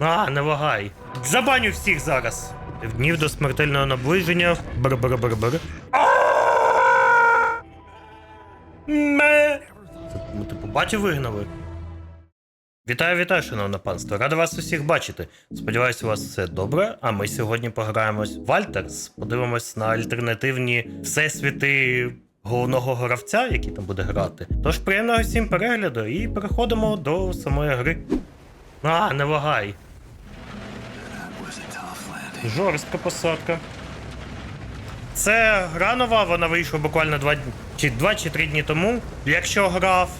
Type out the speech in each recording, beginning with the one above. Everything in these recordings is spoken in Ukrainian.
А, не вагай. Забаню всіх зараз. Днів до смертельного наближення. Бр-бр-бр-бр. Ме. Це, ну, типу, батю вигнали. Вітаю, вітаю, шановне панство. Рада вас усіх бачити. Сподіваюсь, у вас все добре. А ми сьогодні пограємось в Альтерс. Подивимось на альтернативні всесвіти головного гравця, який там буде грати. Тож приємного всім перегляду і переходимо до самої гри. А, не вагай. Жорстка посадка. Це гра нова, вона вийшла буквально два дні чи два чи три дні тому. Якщо грав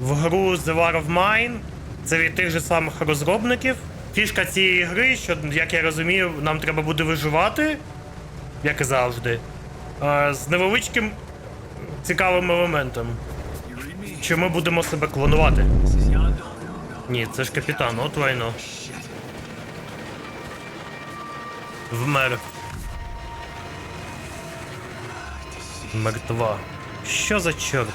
в гру The War of Mine, це від тих же самих розробників. Фішка цієї гри, що, як я розумію, нам треба буде виживати, як і завжди. е, З невеличким цікавим елементом. Що ми будемо себе клонувати. Ні, це ж капітан, от вайно. Вмер. Мертва. Що за чорт?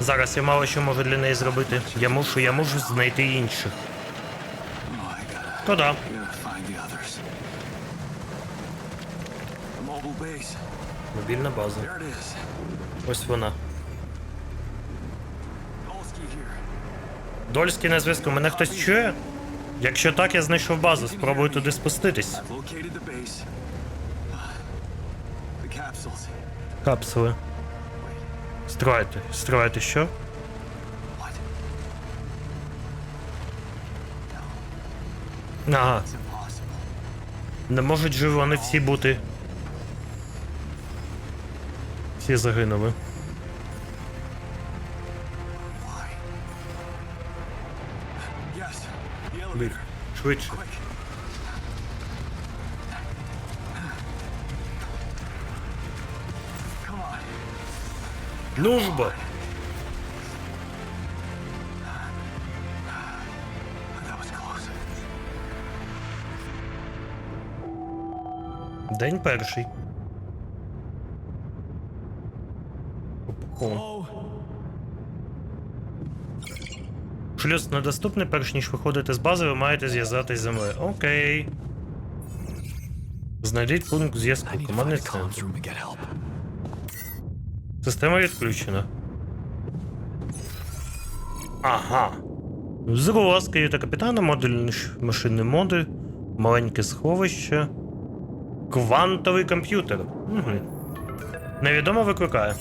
Зараз я мало що можу для неї зробити. Я мушу, я мушу знайти інших. То. Мобільна база. Ось вона. Дольський на зв'язку. Мене хтось чує? Якщо так, я знайшов базу. Спробую туди спуститись. Капсули. Строїти. Строїти що? Ага. Не можуть же вони всі бути. Всі загинули. Швидше. Ну ж бо. День перший. Опаковано. Шлюз недоступний, перш ніж виходити з бази, ви маєте зв'язатись з землею. Окей. Знайдіть пункт зв'язку. Командний центр. Система відключена. Ага. Зрос, каюта капітана, модульний ш- машинний модуль, маленьке сховище. Квантовий комп'ютер. Угу. Невідомо викликає.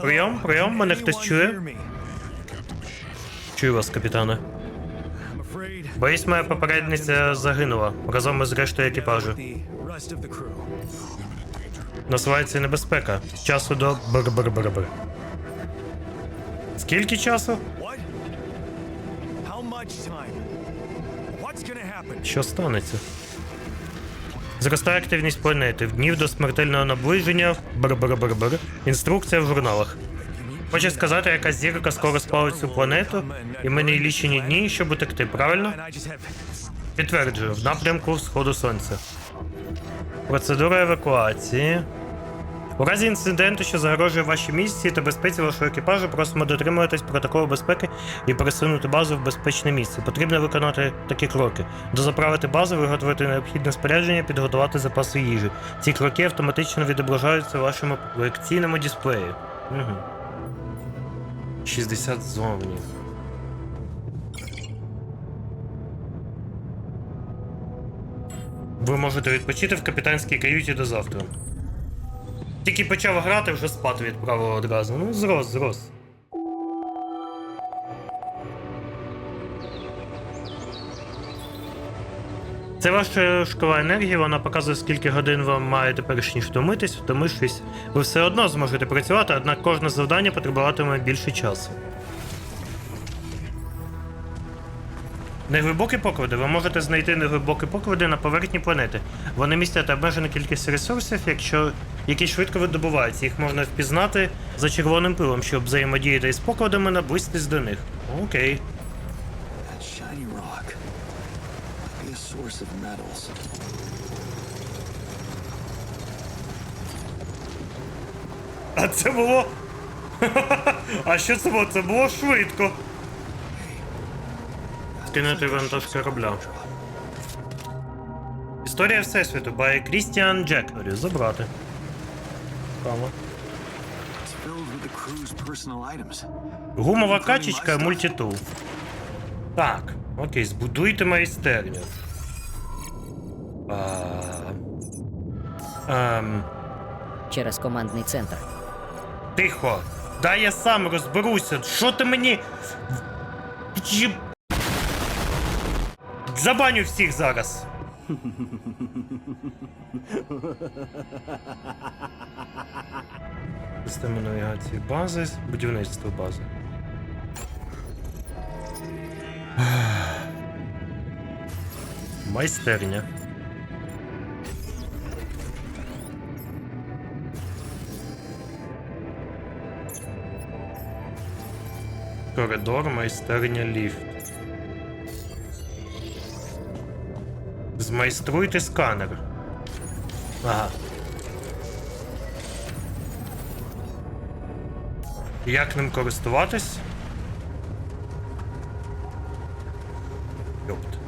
Прийом, прийом, мене хтось чує? Чую вас, капітане. Боюсь, моя попередниця загинула разом із рештою екіпажу. Насувається небезпека. Часу до бр-бр-бр-бр. Скільки часу? Що станеться? Зростає активність планети. В днів до смертельного наближення. Бр-бр-бр-бр. Інструкція в журналах. Хоче сказати, якась зірка скоро спалить цю планету, і мені лічені дні, щоб утекти, правильно? Підтверджую, в напрямку сходу сонця. Процедура евакуації. У разі інциденту, що загрожує вашій місії та безпеці вашого екіпажу, просимо дотримуватись протоколу безпеки і пересунути базу в безпечне місце. Потрібно виконати такі кроки: дозаправити базу, виготовити необхідне спорядження, підготувати запаси їжі. Ці кроки автоматично відображаються у вашому проекційному дисплеї. Угу. 60 зовні. Ви можете відпочити в капітанській каюті до завтра. Тільки почав грати, вже спати відправили одразу. Ну, зрос, зрос. Це ваша шкала енергії, вона показує, скільки годин ви маєте перш ніж втомитись, втомившись. Ви все одно зможете працювати, однак кожне завдання потребуватиме більше часу. Неглибокі поклади. Ви можете знайти неглибокі поклади на поверхні планети. Вони містять обмежену кількість ресурсів, якщо які швидко видобуваються. Їх можна впізнати за червоним пилом, щоб взаємодіяти із покладами, наблизитись до них. Окей. that shiny rock. Be a source of metals. А це було. А що це було? Це було швидко. скинути вантаж корабля. Історія Всесвіту by Крістіан Джекері. Забрати. Items. Гумова качечка мультитул. Так, окей, збудуйте майстерню. А... Ем, через командний центр. тихо. Дай я сам розберуся. Що ти мені. Чи- Забаню всіх зараз. Система навігації бази, будівництво бази. Майстерня. Коридор, майстерня, ліфт. Змайструйте сканер. Ага. Як ним користуватись? Йопт.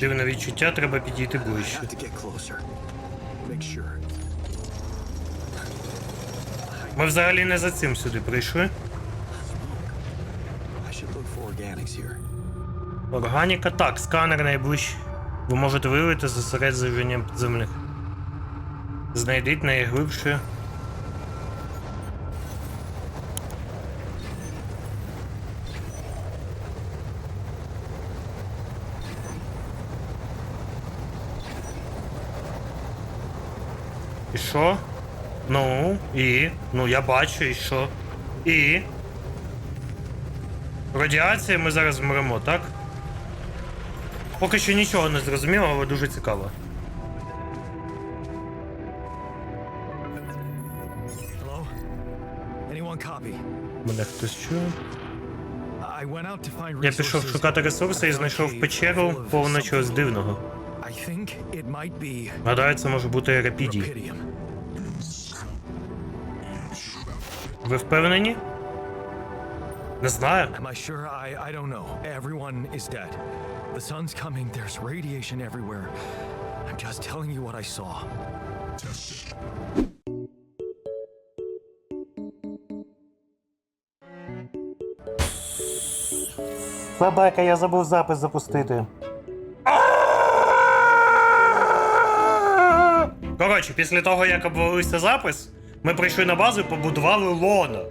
Дивне відчуття, треба підійти ближче. have to get closer. Make sure. Ми взагалі не за цим сюди прийшли. Органіка, так, сканер найближчий. Ви можете виявити зосередження підземних. Знайдіть найглибше. І що? Ну, і. Ну, я бачу, і що? І. Радіація ми зараз вмремо, так? Поки що нічого не зрозуміло, але дуже цікаво. Мене хтось чує. Я пішов шукати ресурси і знайшов печеру повну чогось дивного. Гадаю, це може бути рапідій. Ви впевнені? Не знаю. Am I sure? I, I don't know. Everyone is dead. The sun's coming. There's radiation everywhere. I'm just telling you what I saw. Собака, я забув запис запустити. Коротше, після того, як обвалився запис, ми прийшли на базу і побудували лоно.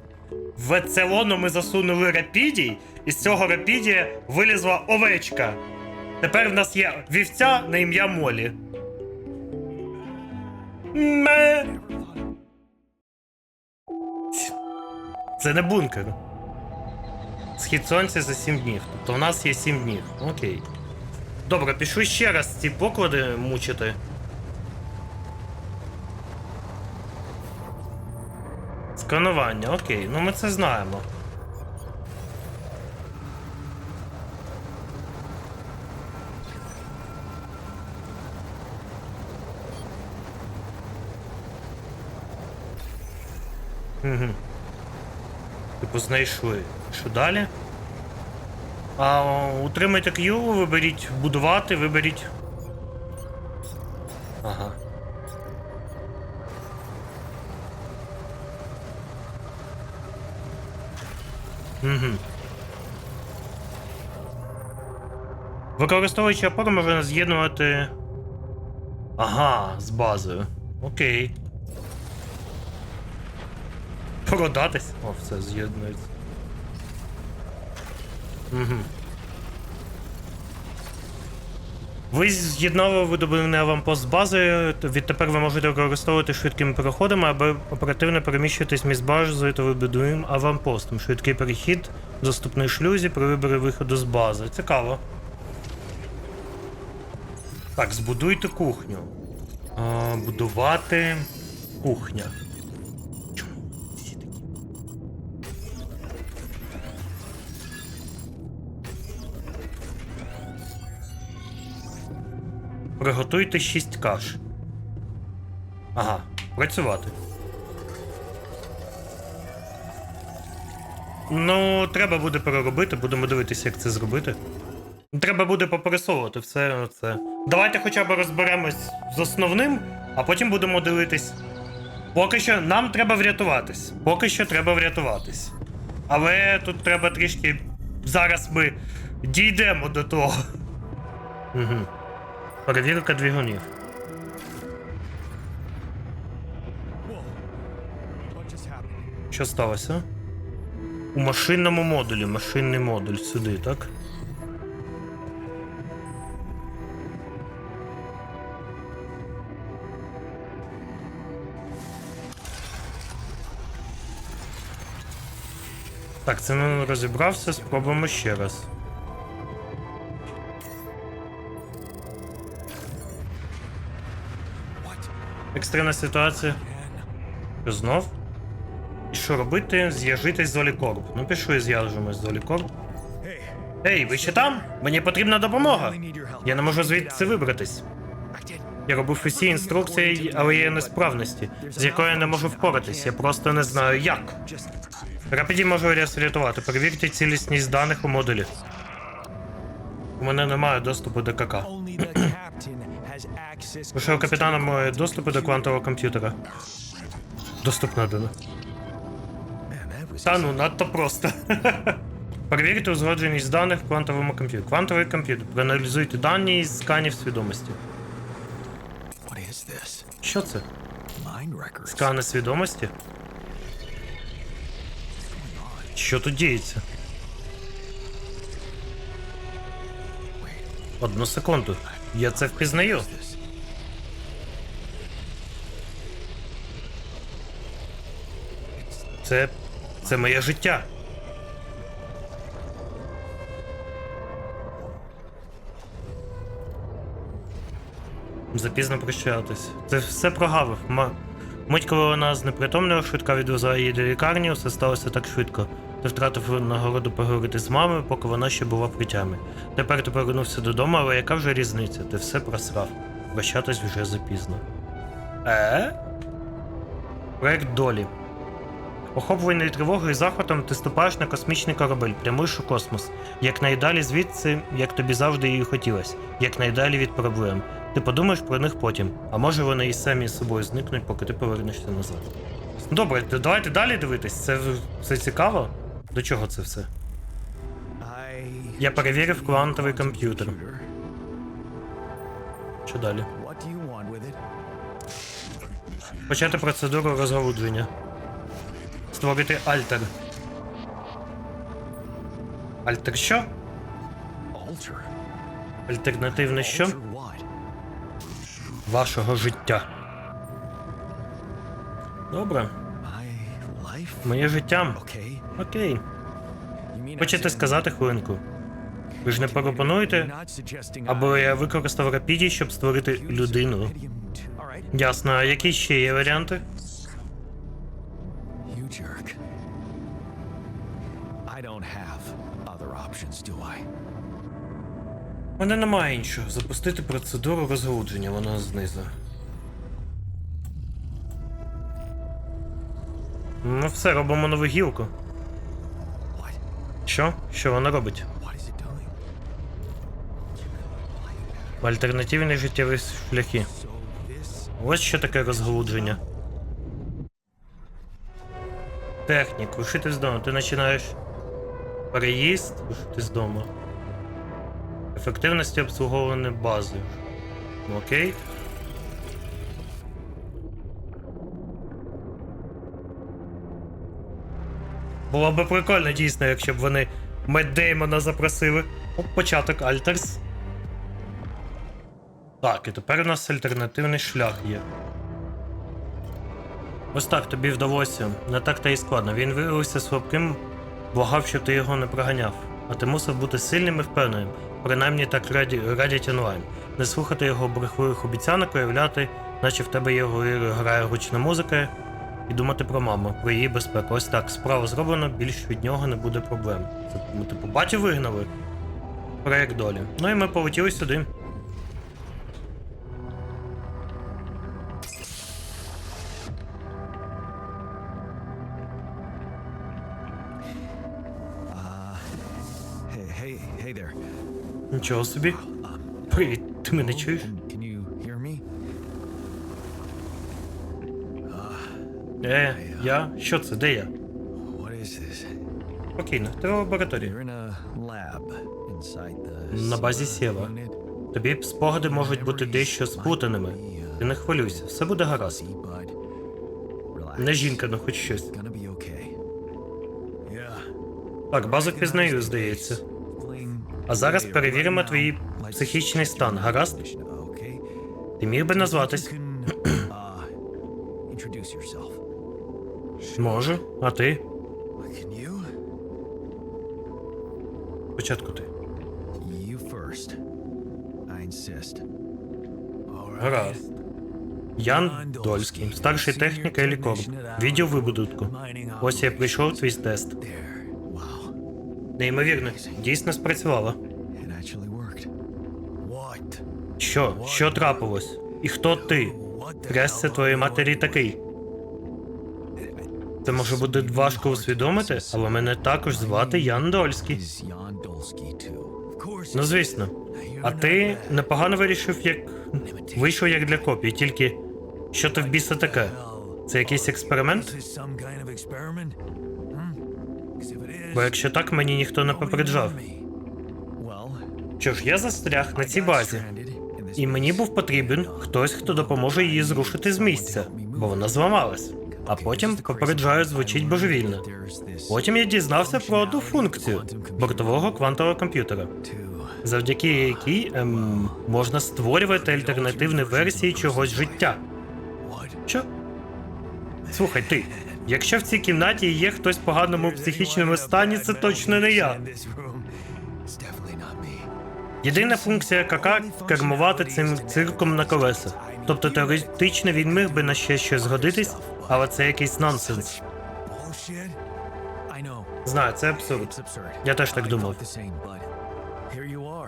В це лоно ми засунули рапідій, і з цього рапідія вилізла овечка. Тепер в нас є вівця на ім'я Молі. Ме. Це не бункер. Схід сонця за 7 днів. Тобто у нас є 7 днів. Окей. Добре, пішли ще раз ці поклади мучити. Сканування, окей, ну ми це знаємо. Типу знайшли. Що далі? А утримайте Q, виберіть будувати, виберіть. Ага. Угу. Використовуючи опору можна з'єднувати. Ага, з базою. Окей. Продатись. О, все з'єднується. Угу. Ви з'єднали видобувний аванпост з базою. Відтепер ви можете використовувати швидкими переходами, аби оперативно переміщуватись між базою та вибудуєм аванпостом. Швидкий перехід, доступний шлюзі при виборі виходу з бази. Цікаво. Так, збудуйте кухню. А, будувати кухня. Приготуйте 6 каш. Ага, працювати. Ну, треба буде переробити, будемо дивитися, як це зробити. Треба буде попересовувати все це. Давайте хоча б розберемось з основним, а потім будемо дивитись. Поки що нам треба врятуватись. Поки що треба врятуватись. Але тут треба трішки. Зараз ми дійдемо до того. Угу. Перевірка двигунів. Що сталося? У машинному модулі. Машинний модуль сюди, так? Так, це не розібрався, спробуємо ще раз. Екстрена ситуація. Що знов? І що робити? З'яжитись з Олікорб. Ну пішли з'яжемось з Олікорб. Hey, Ей, ви ще там? Мені потрібна допомога. Я не можу звідси вибратись. Я робив усі інструкції, але є несправності, з якою я не можу впоратись. Я просто не знаю як. Рапіді можу вас врятувати. Перевірте цілісність даних у модулі. У мене немає доступу до КК. У капітана має доступу до квантового комп'ютера. Доступ надано. Та ну, надто просто. Перевірте узгодженість даних в квантовому комп'ютері. Квантовий комп'ютер. Проаналізуйте дані із сканів свідомості. Що це? Скани свідомості? Що тут діється? Одну секунду. Я це впізнаю. Це. Це моє життя. Запізно прощатись. Це все прогавив. Мить, коли вона знепритомніла, швидка відвезла її до лікарні, все сталося так швидко. Ти втратив нагороду поговорити з мамою, поки вона ще була при тямі. Тепер ти повернувся додому, але яка вже різниця? Ти все просрав. Прощатись вже запізно. Е? Проект долі. Охоплений тривогою і захватом, ти ступаєш на космічний корабель, прямуєш у космос. Якнайдалі звідси, як тобі завжди і хотілось, якнайдалі від проблем. Ти подумаєш про них потім, а може вони і самі з собою зникнуть, поки ти повернешся назад. Добре, давайте далі дивитись. Це, це цікаво. До чого це все? Я перевірив квантовий комп'ютер. Що далі? Почати процедуру розгалудження. Створити альтер. Альтер що? Альтернативне що? Вашого життя. Добре. Моє життя. Окей. Хочете сказати хвилинку? Ви ж не пропонуєте? Або я використав рапіді, щоб створити людину. Ясно, а які ще є варіанти? У мене немає іншого. Запустити процедуру розгалудження, вона знизу. Ну все, робимо нову гілку. Що? Що вона робить? Альтернативні життєві шляхи. Ось що таке розгалудження. Технік, вишити з дому. Ти починаєш переїзд, вишити з дому. Ефективності обслуговування бази. Ну, Окей. Було б прикольно дійсно, якщо б вони Мед Деймона запросили. Оп, початок Альтерс. Так, і тепер у нас альтернативний шлях є. Ось так тобі вдалося. Не так та й складно. Він виявився слабким, благав, щоб ти його не проганяв. А ти мусив бути сильним і впевненим. Принаймні так раді, радять онлайн. Не слухати його брехливих обіцянок, уявляти, наче в тебе є грає гучна музика, і думати про маму, про її безпеку. Ось так, справа зроблена, більш від нього не буде проблем. Це ми типу батю вигнали. Проект долі. Ну і ми полетіли сюди. Нічого собі. Привіт, ти мене чуєш? Е, я? Що це? Де я? Спокійно, ти в лабораторії. На базі Сєва. Тобі спогади можуть бути дещо сплутаними. Ти не хвилюйся, все буде гаразд. Не жінка, ну хоч щось. Так, базу пізнаю, здається. А зараз перевіримо твій психічний стан, гаразд? Ти міг би назватись? Можу. А ти? Спочатку ти. Гаразд. Ян Дольський, старший технік Елікорп. Відділ вибудутку. Ось я прийшов твій тест. Неймовірно, дійсно спрацювало. Що? Що трапилось? І хто ти? Трясся твоєї матері такий. Це може бути важко усвідомити, але мене також звати Ян Дольський. Ну звісно. А ти непогано вирішив, як вийшов як для копії, тільки що ти в біса таке? Це якийсь експеримент? Бо якщо так, мені ніхто не попереджав. Що ж, я застряг на цій базі, і мені був потрібен хтось, хто допоможе її зрушити з місця, бо вона зламалась. А потім попереджаю, звучить божевільно. Потім я дізнався про одну функцію бортового квантового комп'ютера, завдяки якій ем, можна створювати альтернативні версії чогось життя. Що? Слухай, ти. Якщо в цій кімнаті є хтось в поганому психічному стані, це точно не я. Єдина функція КК кермувати цим цирком на колесах. Тобто теоретично він міг би на ще щось згодитись, але це якийсь нонсенс. Знаю, це абсурд. Я теж так думав.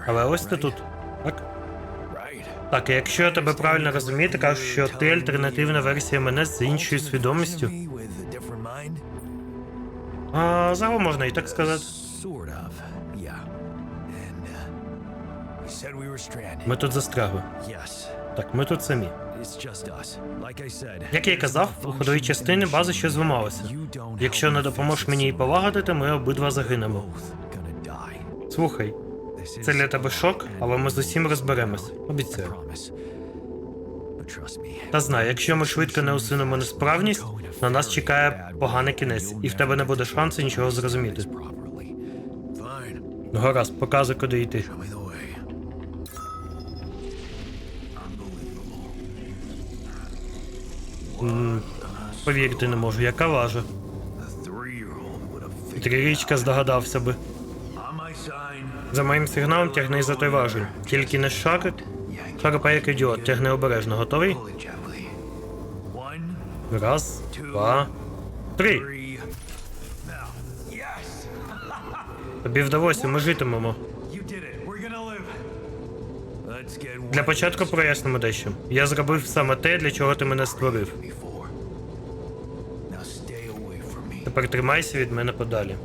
Але ось ти тут. Так? Так, і якщо я тебе правильно розумію, ти кажеш, що ти альтернативна версія мене з іншою свідомістю. А загалом можна і так сказати. Ми тут застрягли. Так, ми тут самі. Як я і казав, у ходовій частині бази щось зламалося. Якщо не допоможеш мені її полагодити, ми обидва загинемо. Слухай, це для тебе шок, але ми з усім розберемось. Обіцяю. Та знай, якщо ми швидко не усунемо несправність, на нас чекає поганий кінець, і в тебе не буде шансу нічого зрозуміти. Ну гаразд, показуй, куди йти. Повірити не можу, яка важа. Трирічка здогадався би. За моїм сигналом тягни за той важіль. Тільки не шарик. Шарипа як ідіот, тягни обережно. Готовий? Раз, два, три. Тобі вдалося, ми житимемо. Для початку прояснимо дещо. Я зробив саме те, для чого ти мене створив. Тепер тримайся від мене подалі.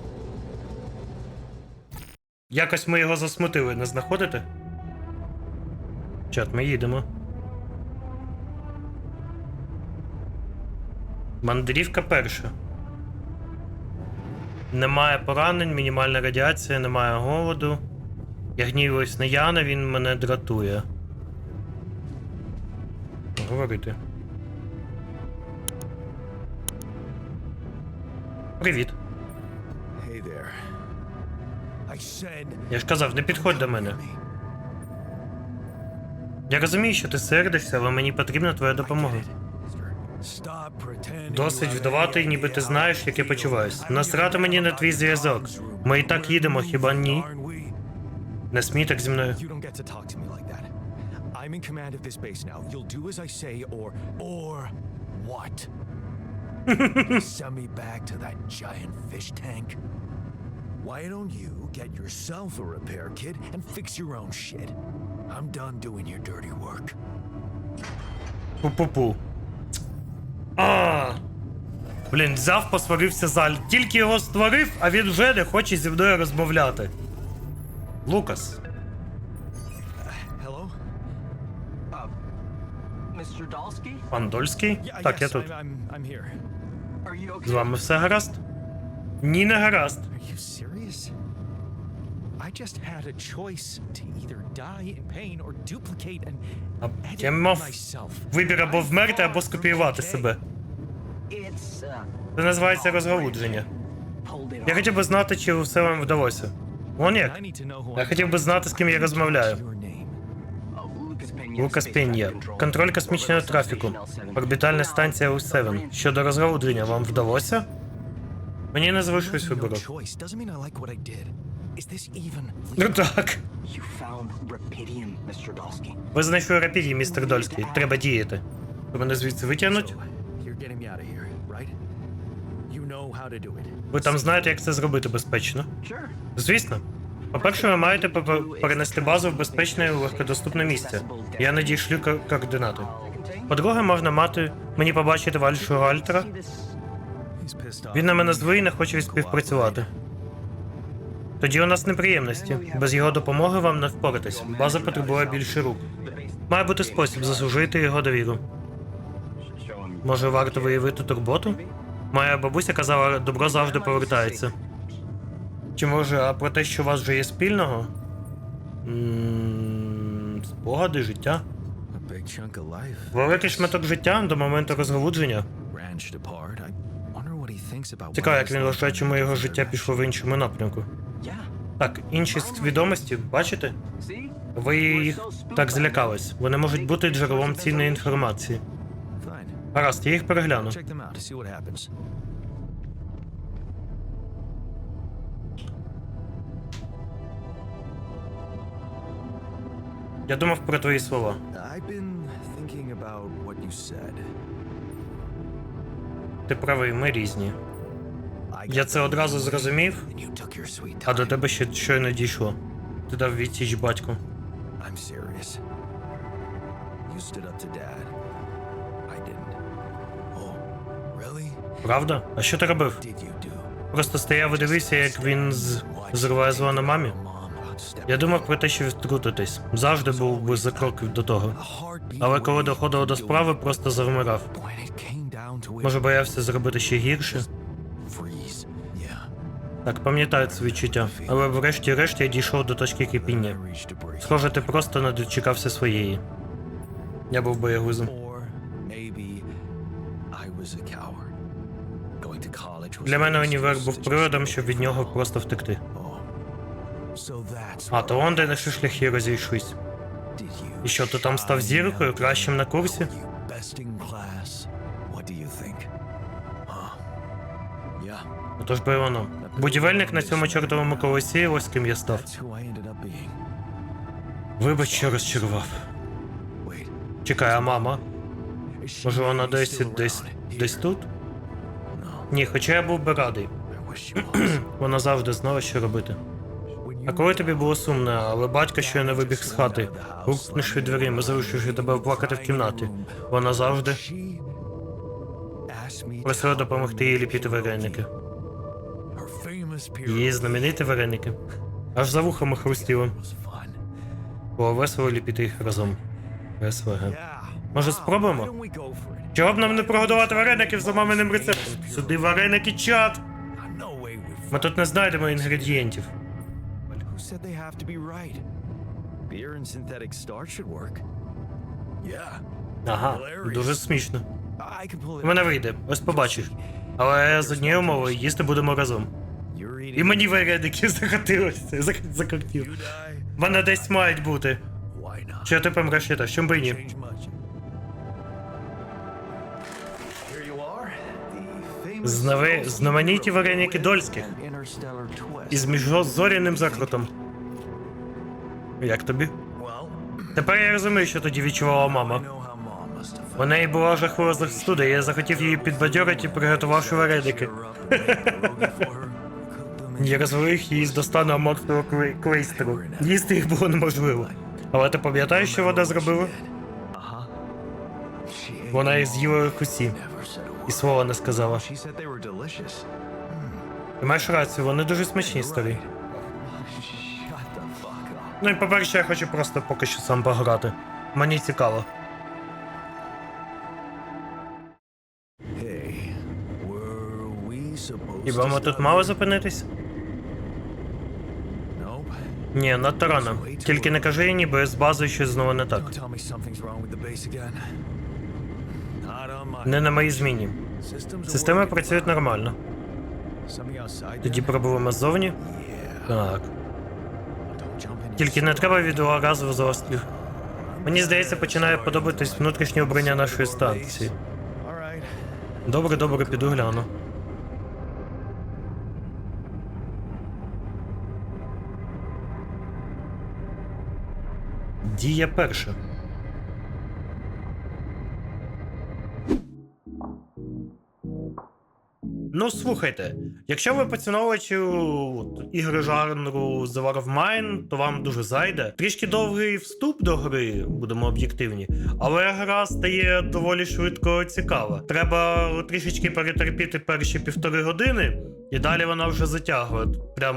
Якось ми його засмутили, не знаходите? Чат, ми їдемо. Мандрівка перша. Немає поранень, мінімальна радіація, немає голоду. Я гнівуюсь на Яна, він мене дратує. Говорити. Привіт. Hey there. I said. Я ж казав, не підходь до мене. Я розумію, що ти сердишся, але мені потрібна твоя допомога. Досить вдавати, ніби ти знаєш, як я почуваюсь. Насрати мені на твій зв'язок. Ми і так їдемо, хіба ні? Не смій так зі мною. You don't get to talk to me like that. I'm in command of this base now. You'll do as I say, or or what? Send me back to that giant fish tank. Why don't you get yourself a repair kit and fix your own shit? I'm done doing your dirty work. Пу-пу-пу. А. Блін, взяв, посварився заль. Тільки його створив, а він вже не хоче зі мною розмовляти. Лукас. Hello? Пан Дольський? Так, я тут. З вами все гаразд? Ні, не гаразд. А я мав вибір або вмерти, або скопіювати себе. Uh, Це називається розгалудження. Я хотів би знати, чи все вам вдалося. Он як? I need to know who Я I'm хотів би знати, з ким я розмовляю. Your name. Oh, Lucas Peña, Лукас Space Пенья. Traffic Control. Контроль космічного Orbital трафіку. Substation L7. Орбітальна станція Now, У-7. Brian, Щодо розгалудження, вам вдалося? Мені не залишилось Having вибору. no choice doesn't mean I like what I did. Is this even Ну legal? так. You found Rapidium, Mr. Dalsky. Ви знайшли рапіді, містер Дольський. Треба діяти. Ви мене звідси витягнуть? So, you're getting me out of here, right? You know how to do it. Ви там знаєте, як це зробити безпечно? Звісно. По-перше, ви маєте перенести базу в безпечне і легкодоступне місце. Я надійшлю ко- координати. По-друге, можна мати мені побачити вашого альтера. Він на мене злий і не хоче співпрацювати. Тоді у нас неприємності. Без його допомоги вам не впоратись. База потребує більше рук. Має бути спосіб заслужити його довіру. Може, варто виявити турботу? Моя бабуся казала, добро завжди повертається. Чи може, а про те, що у вас вже є спільного? Спогади, життя. Великий шматок життя до моменту розгалудження. Цікаво, як він вважає, чому його життя пішло в іншому напрямку. Так, інші свідомості, бачите? Ви їх так злякались. Вони можуть бути джерелом цінної інформації. Гаразд, я їх перегляну. Check them out to see what happens. Я думав про твої слова. I've been thinking about what you said. Ти правий, ми різні. Я це одразу зрозумів, а до тебе ще щойно дійшло. Ти дав відсіч батьку. I'm serious. You stood up to dad. I didn't. Правда? А що ти робив? Просто стояв і дивився, як він зриває зло на мамі. Я думав про те, що втрутитись. Завжди був би за крок до того. Але коли доходило до справи, просто завмирав. Може, боявся зробити ще гірше? Так, пам'ятаю це відчуття. Але врешті-решт я дійшов до точки кипіння. Схоже, ти просто не дочекався своєї. Я був боягузом. Для мене універ був приводом, щоб від нього просто втекти. А то он де наші шляхи розійшлись. І що ти там став зіркою, кращим на курсі? Отож би воно. Будівельник на цьому чортовому колесі, ось ким я став. Вибач, що розчарував. Чекай, а мама? Може вона десь десь десь тут? Ні, хоча я був би радий. Вона завжди знала, що робити. А коли тобі було сумно, але батько щойно вибіг з хати, гукнувши дверима, залишивши тебе плакати в кімнаті, вона завжди просила допомогти їй make ліпити вареники. Її знамениті вареники. Аж за вухами хрустіло. Було весело ліпити їх разом. Весело, Може, спробуємо? Чого б нам не прогодувати вареників за маминим рецептом? Сюди вареники чат! Ми тут не знайдемо інгредієнтів. Ага, дуже смішно. У мене вийде, ось побачиш. Але з однією умовою їсти будемо разом. І мені вареники захотілося, зах- захотів. Вони десь мають бути. Not? Ти помреш та, що б і ні. Знави- знамениті вареники Дольських. Із міжзоряним закрутом. Як тобі? Тепер я розумію, що тоді відчувала мама. У неї була жахлива застуда, я захотів її підбадьорити, приготувавши вареники. Я розвалив її з достану клей- клейстеру. Їсти їх було неможливо. Але ти пам'ятаєш, що вона зробила? Вона їх з'їла усі, і слова не сказала. Ти маєш рацію, вони дуже смачні, fuck Ну і по-перше, я хочу просто поки що сам пограти. Мені цікаво. Хіба ми тут мали зупинитись? Ні, надто рано. Тільки не кажи ніби з базою щось знову не так. Не на моїй зміні. Системи працюють нормально. Тоді пробуємо ззовні. Так. Тільки не треба відеоразу заострів. Мені здається, починає подобатись внутрішнє обрання нашої станції. Добре, добре, піду гляну. Дія перша. Ну, слухайте, якщо ви поціновувачі ігри жанру The War of Mine, то вам дуже зайде. Трішки довгий вступ до гри, будемо об'єктивні, але гра стає доволі швидко цікава. Треба трішечки перетерпіти перші півтори години, і далі вона вже затягує. Прям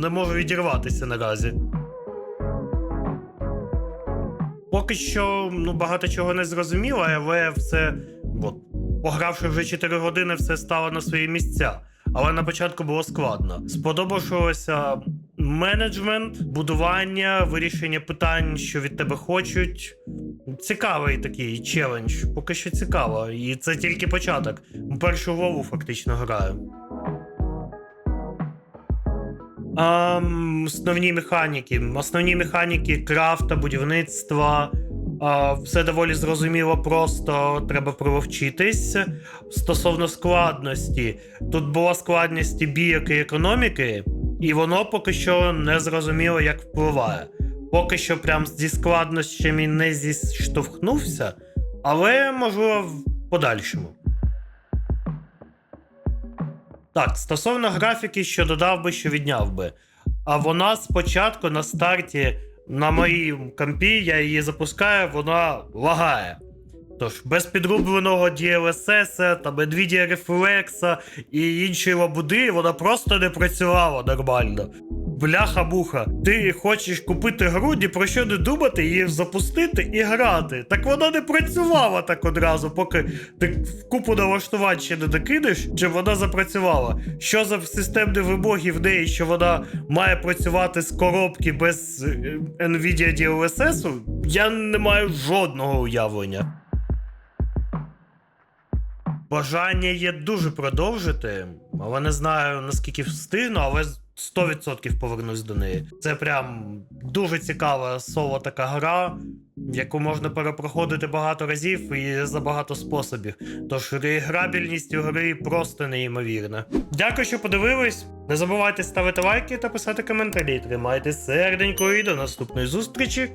не можу відірватися наразі. Поки що ну, багато чого не зрозуміло, але все. От, погравши вже 4 години, все стало на свої місця. Але на початку було складно. Сподобавшося менеджмент, будування, вирішення питань, що від тебе хочуть. Цікавий такий челендж. Поки що цікаво. І це тільки початок. Першу Вову фактично граю. Ам, основні механіки. Основні механіки крафта, будівництва. Все доволі зрозуміло, просто треба провчитись. Стосовно складності, тут була складність і економіки, і воно поки що не зрозуміло, як впливає. Поки що прям зі складнощами не зіштовхнувся, але можливо в подальшому. Так, стосовно графіки, що додав би, що відняв би. А вона спочатку на старті на моїм компі, я її запускаю, вона лагає. Тож, без підрубленого DLSS, там Nvidia Reflex і іншої лабуди, вона просто не працювала нормально. Бляха-муха, ти хочеш купити гру, ні про що не думати, її запустити і грати. Так вона не працювала так одразу, поки ти в купу налаштувань ще не докинеш, щоб вона запрацювала. Що за системні вимоги в неї, що вона має працювати з коробки без е, Nvidia DLSS, я не маю жодного уявлення. Бажання є дуже продовжити, але не знаю наскільки встигну, але 100% повернусь до неї. Це прям дуже цікава соло така гра, яку можна перепроходити багато разів і за багато способів. Тож реіграбільність у гри просто неймовірна. Дякую, що подивились. Не забувайте ставити лайки та писати коментарі. Тримайте серденько і до наступної зустрічі.